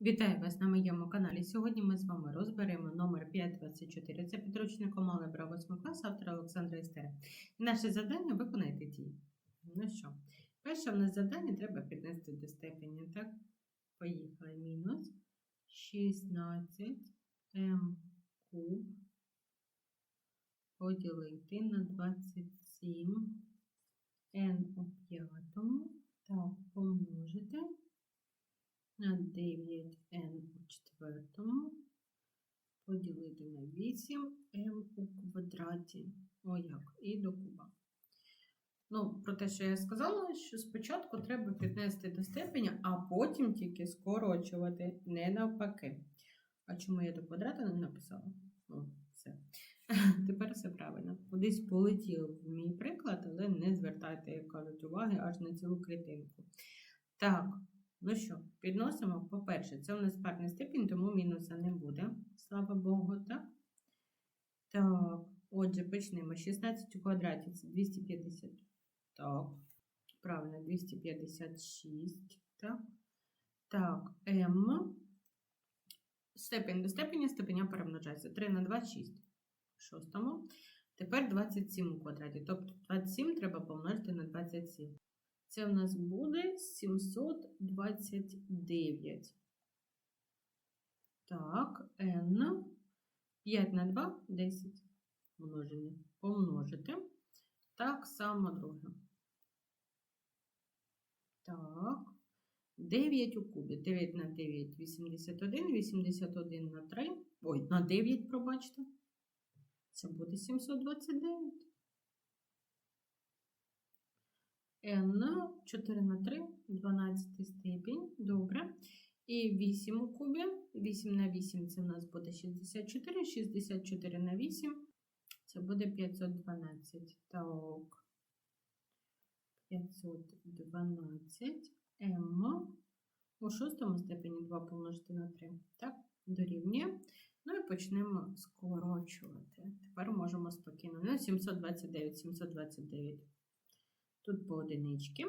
Вітаю вас на моєму каналі. Сьогодні ми з вами розберемо номер 524. Це підручник Алебра 8 класу автора Олександра Істера. Наше завдання виконайте дії. Ну що, перше в нас завдання треба піднести до степені. Так, поїхали. Мінус 16 м куб поділити на 27 n у п'ятому. Так, помножити на 9n у четвертому поділити на 8m у квадраті. О, як, і до куба. Ну, про те, що я сказала, що спочатку треба піднести до степеня, а потім тільки скорочувати, не навпаки. А чому я до квадрата не написала? О, все. Тепер все правильно. Кудись полетів мій приклад, але не звертайте, як кажуть, уваги аж на цілу клітинку. Так. Ну що, підносимо, по-перше, це у нас парний степінь, тому мінуса не буде, слава Богу, так? Так, отже, почнемо. 16 у квадраті це 250. Так, правильно, 256. Так. Так, М. Степень до степеня, степеня перемножається. 3 на 2 – 6. Шостому. Тепер 27 у квадраті. Тобто 27 треба помножити на 27. Це в нас буде 729. Так, n 5 на 2 10 множення. Помножити. Так само друге. Так. 9 у кубі. 9 на 9 81, 81 на 3. Ой, на 9, пробачте. Це буде 729. n 4 на 3, 12 степінь. Добре. І 8 у кубі. 8 на 8 це у нас буде 64. 64 на 8 це буде 512. Так. 512 m у шостому степені 2 помножити на 3. Так, дорівнює. Ну і почнемо скорочувати. Тепер можемо спокійно. Ну, 729, 729. Тут по одинички.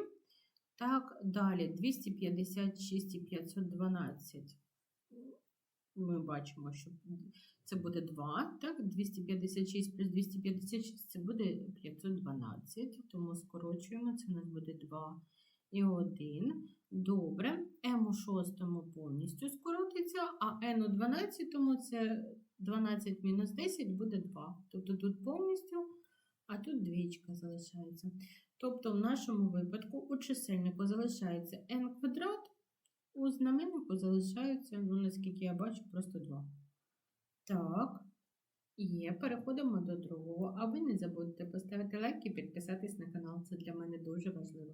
Так, далі 256 і 512. Ми бачимо, що це буде 2. Так, 256 плюс 256 це буде 512, тому скорочуємо, це у нас буде 2 і 1. Добре, М у шостому повністю скоротиться, а N у 12 це 12 мінус 10 буде 2. Тобто тут повністю, а тут двічка залишається. Тобто, в нашому випадку у чисельнику залишається n квадрат, у знаменнику залишається, ну, наскільки я бачу, просто 2. Так, є, переходимо до другого. А ви не забудьте поставити лайк і підписатись на канал. Це для мене дуже важливо.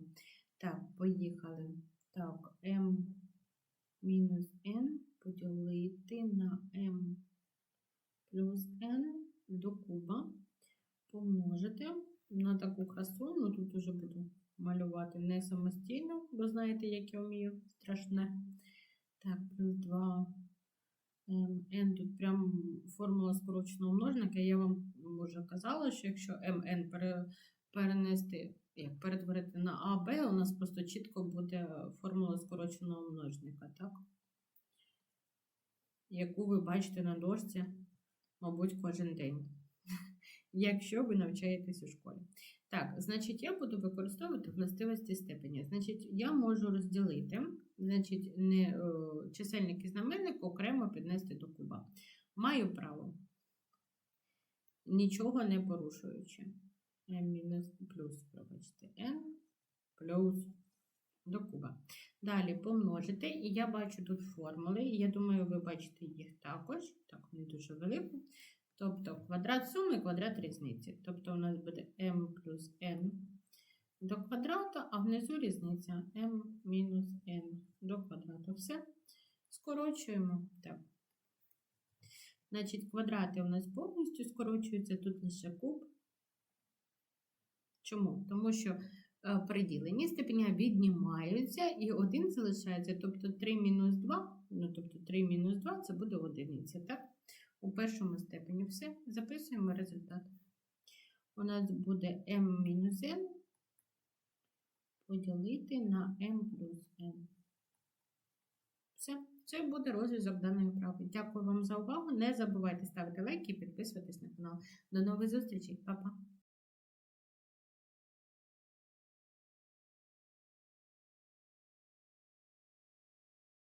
Так, поїхали. Так, m мінус n поділити на m плюс n до куба, помножити на таку красу, ну тут уже буду малювати не самостійно, бо знаєте, як я вмію страшне. Так, плюс 2 n тут прям формула скороченого множника. Я вам вже казала, що якщо mn перенести, як перетворити на АБ, у нас просто чітко буде формула скороченого множника, так? Яку ви бачите на дошці, мабуть, кожен день якщо ви навчаєтесь у школі. Так, значить, я буду використовувати властивості степені. Значить, я можу розділити, значить, не, е, чисельник і знаменник окремо піднести до куба. Маю право, нічого не порушуючи. N мінус плюс, пробачте, n плюс до куба. Далі помножити, і я бачу тут формули, і я думаю, ви бачите їх також. Так, вони дуже великі. Тобто квадрат суми квадрат різниці. Тобто у нас буде m плюс n до квадрата, а внизу різниця m мінус n до квадрату. Все. Скорочуємо. Так. Значить, квадрати у нас повністю скорочуються, тут лише куб. Чому? Тому що е, приділені степеня віднімаються і один залишається, тобто 3 мінус 2, ну, тобто 3 мінус 2 це буде одиниця, так? у першому степені. Все, записуємо результат. у нас буде m-n поділити на m плюс n. Все, це буде розв'язок даної вправи. Дякую вам за увагу. Не забувайте ставити лайки і підписуватись на канал. До нових зустрічей, Па-па!